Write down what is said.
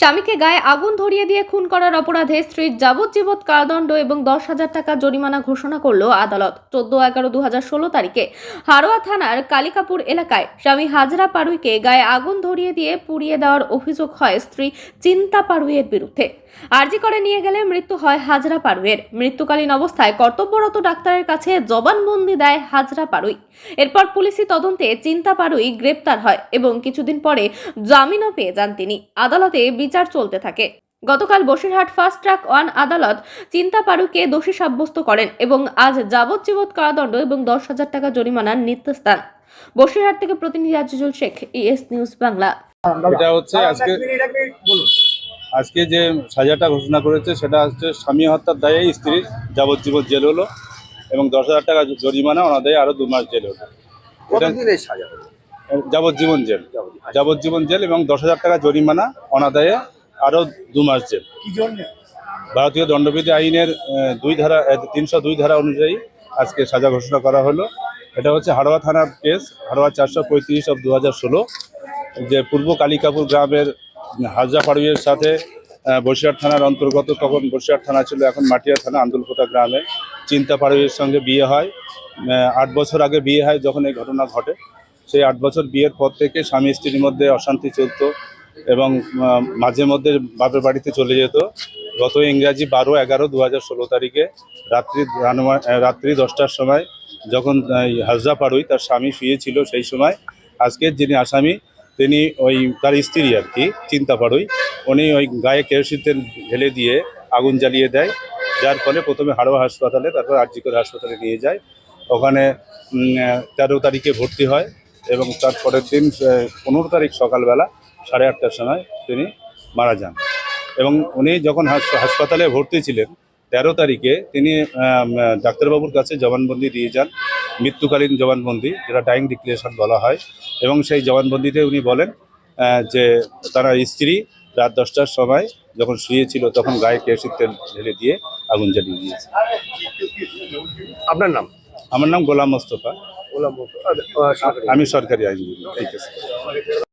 স্বামীকে গায়ে আগুন ধরিয়ে দিয়ে খুন করার অপরাধে স্ত্রীর যাবজ্জীবন কারাদণ্ড এবং দশ হাজার টাকা জরিমানা ঘোষণা করল আদালত। চোদ্দ এগারো দু হাজার ষোলো তারিখে হারোয়া থানার কালিকাপুর এলাকায় স্বামী হাজরা পাড়ুইকে গায়ে আগুন ধরিয়ে দিয়ে পুড়িয়ে দেওয়ার অভিযোগ হয় স্ত্রী চিন্তা পাড়ুইয়ের বিরুদ্ধে। আর্জি করে নিয়ে গেলে মৃত্যু হয় হাজরা পাড়ুইয়ের মৃত্যুকালীন অবস্থায় কর্তব্যরত ডাক্তারের কাছে জবানবন্দি দেয় হাজরা পাড়ুই এরপর পুলিশি তদন্তে চিন্তা পাড়ুই গ্রেপ্তার হয় এবং কিছুদিন পরে জামিনও পেয়ে যান তিনি। আদালতে বিচার চলতে থাকে। গতকাল বসিরহাট ফাস্ট ট্র্যাক ওয়ান আদালত চিন্তা পারুকে দোষী সাব্যস্ত করেন এবং আজ যাবজ্জীবন কারাদণ্ড এবং দশ হাজার টাকা জরিমানার নির্দেশ দেন। বসিরহাট থেকে প্রতিনিধি আজিজুল শেখ ইএস নিউজ বাংলা। এটা হচ্ছে আজকে আজকে যে সাজাটা ঘোষণা করেছে সেটা হচ্ছে স্বামী হত্যার দায়ে স্ত্রীর যাবজ্জীবন জেল হলো এবং দশ হাজার টাকা জরিমানা ওনাদের আরও দু মাস জেল হলো? যাবজ্জীবন জেল। যাবজ্জীবন জেল এবং দশ হাজার টাকা জরিমানা অনাদায়ে আরও দু মাস জেল। কি জন্য? ভারতীয় দণ্ডবিধি আইনের দুই ধারা তিনশো দুই ধারা অনুযায়ী আজকে সাজা ঘোষণা করা হলো। এটা হচ্ছে হাড়োয়া থানার কেস হাড়োয়া চারশো পঁয়ত্রিশ অফ দু হাজার ষোলো যে পূর্ব কালিকাপুর গ্রামের হাজরা পাড়ুইয়ের সাথে বসিরহাট থানার অন্তর্গত তখন বসিরহাট থানা ছিল এখন মাটিয়া থানা আন্দুলকোটা গ্রামে। চিন্তা পাড়ুইয়ের সঙ্গে বিয়ে হয় আট বছর আগে বিয়ে হয় যখন এই ঘটনা ঘটে। সেই আট বছর বিয়ের পর থেকে স্বামী স্ত্রীর মধ্যে অশান্তি চলতো এবং মাঝে মধ্যে বাপের বাড়িতে চলে যেত। গত ইংরাজি বারো এগারো দু হাজার ষোলো তারিখে রাত্রি রাত্রি দশটার সময় যখন হাজরা পাড়ুই তার স্বামী শুয়েছিল সেই সময় আজকের যিনি আসামি, তিনি ওই তার স্ত্রী আর কি চিন্তা পাড়ুই উনি ওই গায়ে কেরোসিন ঢেলে দিয়ে আগুন জ্বালিয়ে দেয়। যার ফলে প্রথমে হাড়োয়া হাসপাতালে, তারপর আরজিকর হাসপাতালে নিয়ে যায়। ওখানে তেরো তারিখে ভর্তি হয়। এবং তার পরের দিন পনেরো তারিখ সকালবেলা সাড়ে আটটার সময় তিনি মারা যান। এবং উনি যখন হাস- হাসপাতালে ভর্তি ছিলেন তেরো তারিখে তিনি ডাক্তারবাবুর কাছে জবানবন্দি দিয়ে যান। মৃত্যুকালীন জবানবন্দি যেটা ডাইং ডিক্লারেশন বলা হয়। এবং সেই জবানবন্দিতে উনি বলেন যে তারা স্ত্রী রাত দশটার সময় যখন শুয়েছিল তখন গায়ে কেরোসিন তেল ঢেলে দিয়ে আগুন জ্বালিয়ে দিয়েছে। আপনার নাম? আমার নাম গোলাম মোস্তফা। সরকারি। আমি সরকারি আইনজীবী ঠিক আছে